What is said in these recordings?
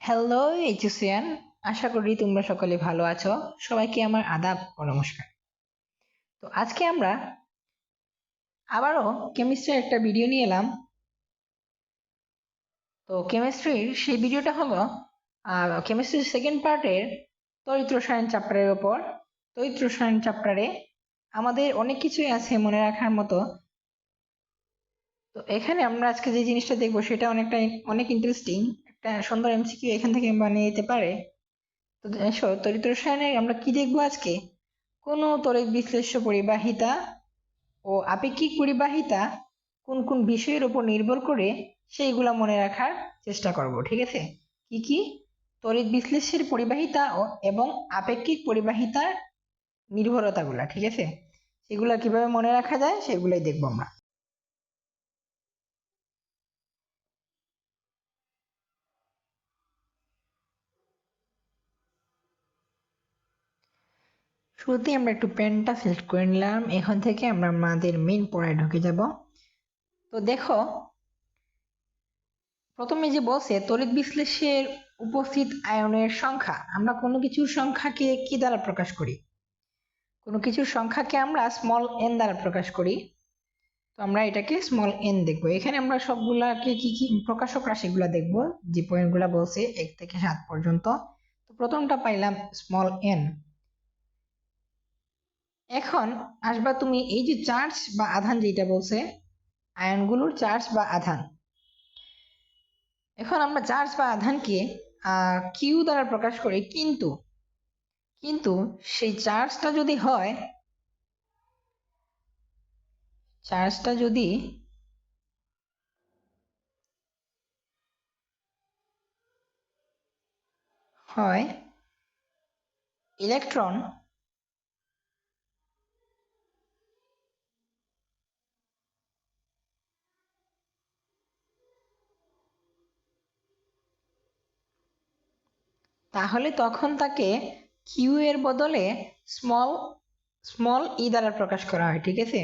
Hello এইচএসিয়ান আশা করি তোমরা সকলে ভালো আছো। সবাইকে আমার আদাব ও নমস্কার। তো আজকে আমরা আবারও কেমিস্ট্রির একটা ভিডিও নিয়ে এলাম। তো কেমিস্ট্রির সেই ভিডিওটা হলো কেমিস্ট্রির সেকেন্ড পার্টের তরিত্র রসায়ন চ্যাপ্টারের ওপর। তরিত্র রসায়ন চ্যাপ্টারে আমাদের অনেক কিছুই আছে মনে রাখার মতো। তো এখানে আমরা আজকে যে জিনিসটা দেখব সেটা অনেকটা অনেক ইন্টারেস্টিং সুন্দর এমসিকিউ এখান থেকে বানিয়ে দিতে পারে। তো তড়িৎ রসায়নে আমরা কি দেখব আজকে? কোন তড়িৎ বিশ্লেষ্য পরিবাহিতা ও আপেক্ষিক পরিবাহিতা কোন কোন বিষয়ের উপর নির্ভর করে সেইগুলা মনে রাখার চেষ্টা করব, ঠিক আছে? কি কি? তড়িৎ বিশ্লেষ্যের পরিবাহিতা ও, এবং আপেক্ষিক পরিবাহিতার নির্ভরতাগুলা, ঠিক আছে? সেগুলা কীভাবে মনে রাখা যায়, সেগুলাই দেখব আমরা। শুরুতেই আমরা একটু পেনটা সিলেক্ট করে নিলাম। এখন থেকে আমরা আমাদের মেন পড়ায় ঢুকে যাব। তো দেখো, প্রথমে যে বলছে, তড়িৎ বিশ্লেষের উপস্থিত আয়নের সংখ্যা। আমরা কোনো কিছুর সংখ্যাকে কি দ্বারা প্রকাশ করি? কোনো কিছুর সংখ্যাকে আমরা স্মল এন দ্বারা প্রকাশ করি। তো আমরা এটাকে স্মল এন দেখব। এখানে আমরা সবগুলাকে কি কি প্রকাশক রাশিগুলা দেখব? যে পয়েন্টগুলা বলছে, এক থেকে সাত পর্যন্ত। তো প্রথমটা পাইলাম স্মল এন এখন আসবা তুমি এই যে চার্জ বা আধান যেটা বলছে, আয়নগুলোর চার্জ বা আধান। এখন আমরা চার্জ বা আধানকে কিউ দ্বারা প্রকাশ করি, কিন্তু কিন্তু সেই চার্জটা যদি হয় চার্জটা যদি হয় ইলেকট্রন তাহলে তখন তাকে কিউ এর বদলে স্মল স্মল ই দ্বারা প্রকাশ করা হয়, ঠিক আছে?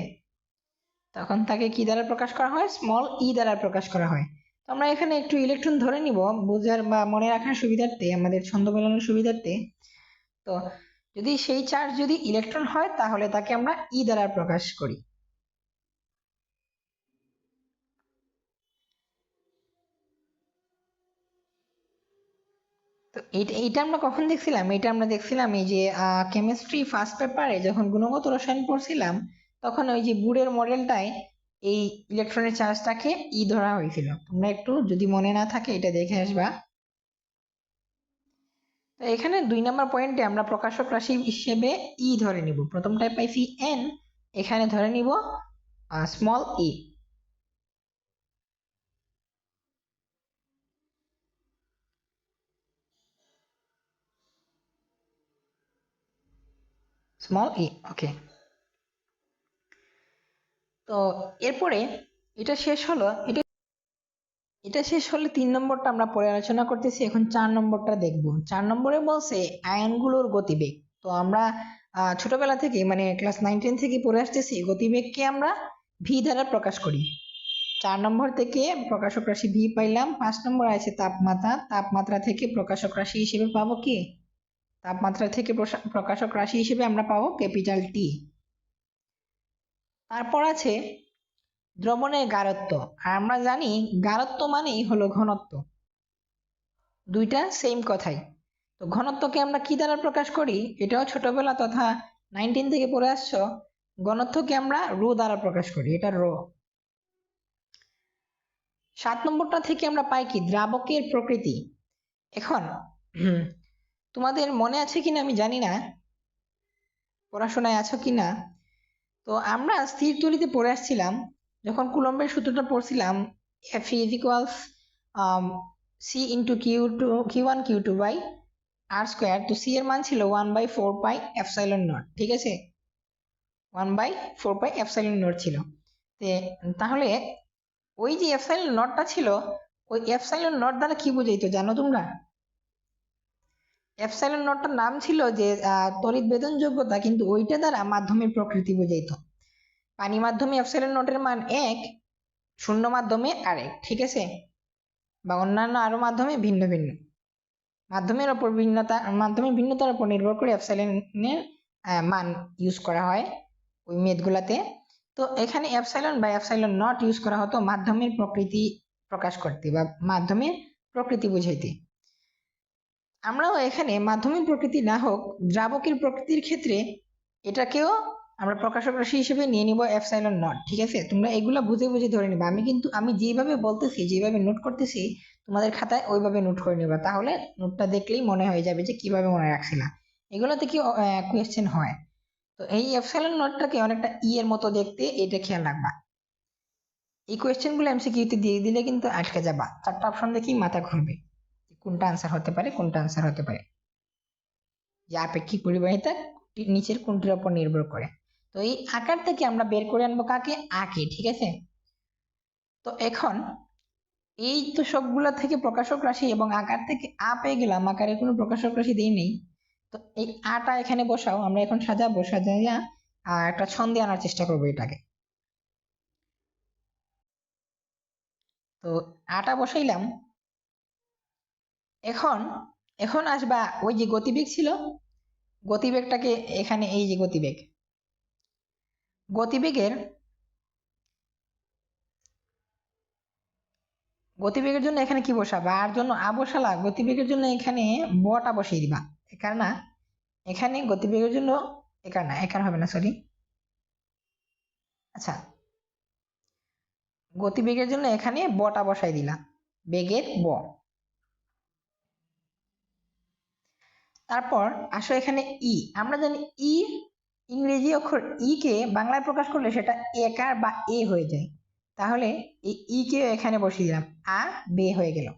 তখন তাকে কি দ্বারা প্রকাশ করা হয়? স্মল ই দ্বারা প্রকাশ করা হয়। তো আমরা এখানে একটু ইলেকট্রন ধরে নিব, বোঝার বা মনে রাখার সুবিধার্থে, আমাদের ছন্দ মেলানোর সুবিধার্থে। তো যদি সেই চার্জ যদি ইলেকট্রন হয়, তাহলে তাকে আমরা ই দ্বারা প্রকাশ করি। তো এইটা আমরা কখন দেখছিলাম? এটা আমরা দেখছিলাম এই যে কেমিস্ট্রি ফার্স্ট পেপারে যখন গুণগত রসায়ন পড়ছিলাম, তখন ওই যে বুড়ের মডেলটায় এই ইলেকট্রনের চার্জটাকে ই ধরা হয়েছিল। তোমরা একটু যদি মনে না থাকে এটা দেখে আসবা। তো এখানে দুই নম্বর পয়েন্টে আমরা প্রকাশক রাশি হিসেবে ই ধরে নিব। প্রথমটায় পাইছি এন এখানে ধরে নিব স্মল ই স্মল ই ওকে তো এরপরে এটা শেষ হলো, এটা এটা শেষ হলে তিন নম্বরটা আমরা পরে আলোচনা করতেছি, এখন চার নম্বরটা দেখব। চার নম্বরে বলছে আয়নগুলোর গতিবেগ। তো আমরা ছোটবেলা থেকে মানে ক্লাস নাইন টেন থেকে পড়ে আসতেছি, গতিবেগকে আমরা ভি দ্বারা প্রকাশ করি। চার নম্বর থেকে প্রকাশক রাশি ভি পাইলাম, পাঁচ নম্বর আছে তাপমাত্রা তাপমাত্রা থেকে প্রকাশক রাশি হিসেবে পাবো কি? তাপমাত্রা থেকে প্রকাশক রাশি হিসেবে আমরা পাবো ক্যাপিটাল টি। তারপর আছে দ্রবণের গারত্ব আর আমরা জানি গারত্ব মানেই হলো ঘনত্ব। দুইটা সেম কথাই। তো ঘনত্বকে আমরা কি দ্বারা প্রকাশ করি? এটাও ছোটবেলা তথা নাইনটিন থেকে পড়ে আসছো, ঘনত্বকে আমরা রো দ্বারা প্রকাশ করি, এটা রো সাত নম্বরটা থেকে আমরা পাই কি? দ্রাবকের প্রকৃতি। এখন তোমাদের মনে আছে কিনা আমি জানি না। পড়াশোনায় আছো কিনা? তো আমরা স্থির তলিতে পড়ে আসছিলাম, যখন কুলম্বের সূত্রটা পড়ছিলাম F is equals C into q two q one q two by r square তো সি এর মান ছিল one by four pi epsilon naught ঠিক আছে? One by four pi epsilon naught ছিল। তাহলে ওই যে এফসাইলন নটটা ছিল, ওই এফসাইলন নট দ্বারা কি বুঝাইতো জানো তোমরা? এফসাইলন নটটার নাম ছিল যে তড়িৎ বেদন যোগ্যতা কিন্তু ওইটা দ্বারা মাধ্যমের প্রকৃতি বোঝাইতো। পানি মাধ্যমে এফসাইলন নটের মান এক, শূন্য মাধ্যমে আরেক, ঠিক আছে? বা অন্যান্য আরও মাধ্যমে ভিন্ন ভিন্ন। মাধ্যমের ওপর ভিন্নতা মাধ্যমের ভিন্নতার উপর নির্ভর করে অ্যাপসাইলনের মান ইউজ করা হয় ওই মেদগুলাতে। তো এখানে অ্যাপসাইলন বা অ্যাপসাইলন নট ইউজ করা হতো মাধ্যমের প্রকৃতি প্রকাশ করতে বা মাধ্যমের প্রকৃতি বুঝাইতে। আমরাও এখানে মাধ্যমিক প্রকৃতি না হোক, দ্রাবকের প্রকৃতির ক্ষেত্রে এটাকেও আমরা প্রকাশক রাশি হিসেবে নিয়ে নিব অ্যাপসাইলন নট, ঠিক আছে? তোমরা এগুলো বুঝে বুঝে ধরে নিবা। আমি কিন্তু, আমি যেভাবে বলতেছি যেভাবে নোট করতেছি, তোমাদের খাতায় ওইভাবে নোট করে নিবা। তাহলে নোটটা দেখলেই মনে হয়ে যাবে যে কীভাবে মনে রাখছিলাম। এগুলোতে কি কোয়েশ্চেন হয়? তো এই অ্যাপসাইলন নোটটাকে অনেকটা ই এর মতো দেখতে, এটা খেয়াল রাখবা। এই কোয়েশ্চেনগুলো এমসিকিউতে দিয়ে দিলে কিন্তু আটকে যাবা। চারটা অপশন দেখেই মাথা ঘুরবে। কোনটা আনসার হতে পারে, কোনটা আনসার হতে পারে। যে আপেক্ষিক পরিবাহিতা নিচের কোনটির উপর নির্ভর করে। তো এই আকার থেকে আমরা বের করে আনব কাকে? আকে, ঠিক আছে? তো এখন এই তো সবগুলো থেকে প্রকাশক রাশি এবং আকার থেকে আ পেয়ে গেলাম, আকারে কোনো প্রকাশক রাশি দেই নেই। তো এই আটা এখানে বসাও, আমরা এখন সাজাবো, সাজাইয়া একটা ছন্দে আনার চেষ্টা করব এটাকে। তো আটা বসাইলাম এখন এখন আসবা ওই যে গতিবেগ ছিল, গতিবেগটাকে এখানে এই যে গতিবেগ। গতিবেগের গতিবেগের জন্য এখানে কি বসাবা? আর জন্য আ বসালা, গতিবেগের জন্য এখানে বটা বসিয়ে দিবা। একার না, এখানে গতিবেগের জন্য একার না, একার হবে না সরি আচ্ছা। গতিবেগের জন্য এখানে বটা বসাই দিলাম বেগের ব। তারপর আসো এখানে ই। আমরা জানি ই, ইংরেজি অক্ষর ই কে বাংলায় প্রকাশ করলে সেটা একার বা এ হয়ে যায়। তাহলে এই ই কে এখানে বসিয়ে দিলাম, আ, বে হয়ে গেল।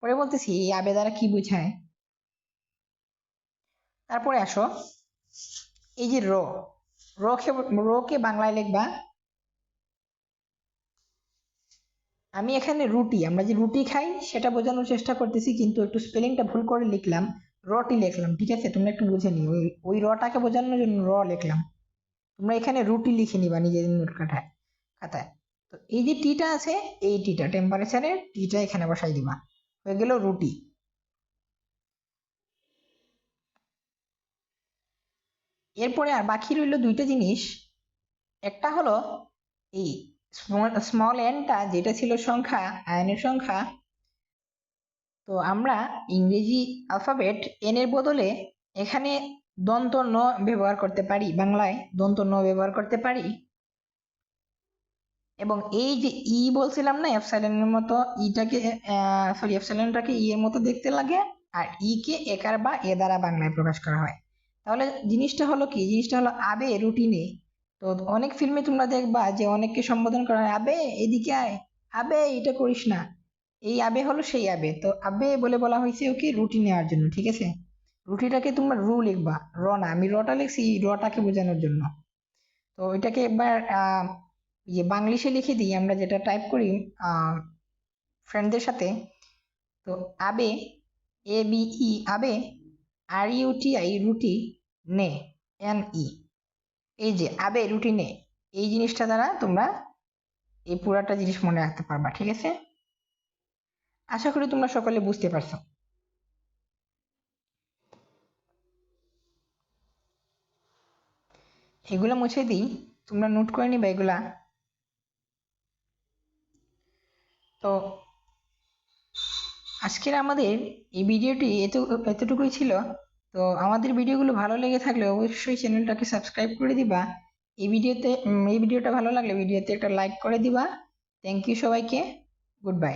পরে বলতেছি, এই আবে দ্বারা কি বোঝায়? তারপরে আসো, এই যে র রকে রকে বাংলায় লিখবা, আমি এখানে রুটি, আমরা যে রুটি খাই সেটা বোঝানোর চেষ্টা করতেছি, কিন্তু একটু স্পেলিংটা ভুল করে লিখলাম। রটি লিখলাম, ঠিক আছে? তোমরা একটু বুঝে নিও। ওই ওই রটাকে বোঝানোর জন্য র লিখলাম। তোমরা এখানে রুটি লিখে নিবা নিজেদের নোট কাঠায়, খাতায়। তো এই যে টিটা আছে, এই টিটা টেম্পারেচারের টিটা এখানে বসাই দিবা। হয়ে গেল রুটি। এরপরে আর বাকি রইল দুইটা জিনিস। একটা হলো এই স্মল এনটা যেটা ছিল সংখ্যা, আয়নের সংখ্যা তো আমরা ইংরেজি অ্যালফাবেট এন এর বদলে এখানে দন্ত ন ব্যবহার করতে পারি, বাংলায় দন্ত ন ব্যবহার করতে পারি। এবং এই যে ই বলছিলাম না এফসাইলেনের মতো ইটাকে সরি এফসাইলেনটাকে ই এর মতো দেখতে লাগে, আর ই কে একার বা এ দ্বারা বাংলায় প্রকাশ করা হয়। তাহলে জিনিসটা হলো কি? জিনিসটা হলো আবে রুটিনে। তো অনেক ফিল্মে তোমরা দেখবা যে অনেককে সম্বোধন করা হয়, আবে, এদিকে আয়। আবে, এটা করিস না। এই আবে হলো সেই আবে। তো আবে বলে বলা হয়েছে ওকে রুটি নেওয়ার জন্য, ঠিক আছে? রুটিটাকে তোমরা রু লিখবা, র না, আমি রটা লিখছি রটাকে বোঝানোর জন্য। তো এটাকে একবার ইয়ে বাংলিশে লিখে দিই, আমরা যেটা টাইপ করি ফ্রেন্ডদের সাথে। তো আবে, এ বি ই, আবে, আর ইউটি আই, রুটি নে, এন ই। এই যে আবে, রুটি নে, এই জিনিসটা দ্বারা তোমরা এই পুরাটা জিনিস মনে রাখতে পারবা, ঠিক আছে? আশা করি তোমরা সকলে বুঝতে পারছ। এগুলো মুছে দিই, তোমরা নোট করে নিবা এগুলা। তো, আজকের আমাদের এই ভিডিওটি এত, এতটুকুই ছিল। তো আমাদের ভিডিওগুলো ভালো লেগে থাকলে অবশ্যই চ্যানেলটাকে সাবস্ক্রাইব করে দিবা। এই ভিডিওতে এই ভিডিওটা ভালো লাগলে ভিডিওতে একটা লাইক করে দিবা। থ্যাংক ইউ সবাইকে। Good bye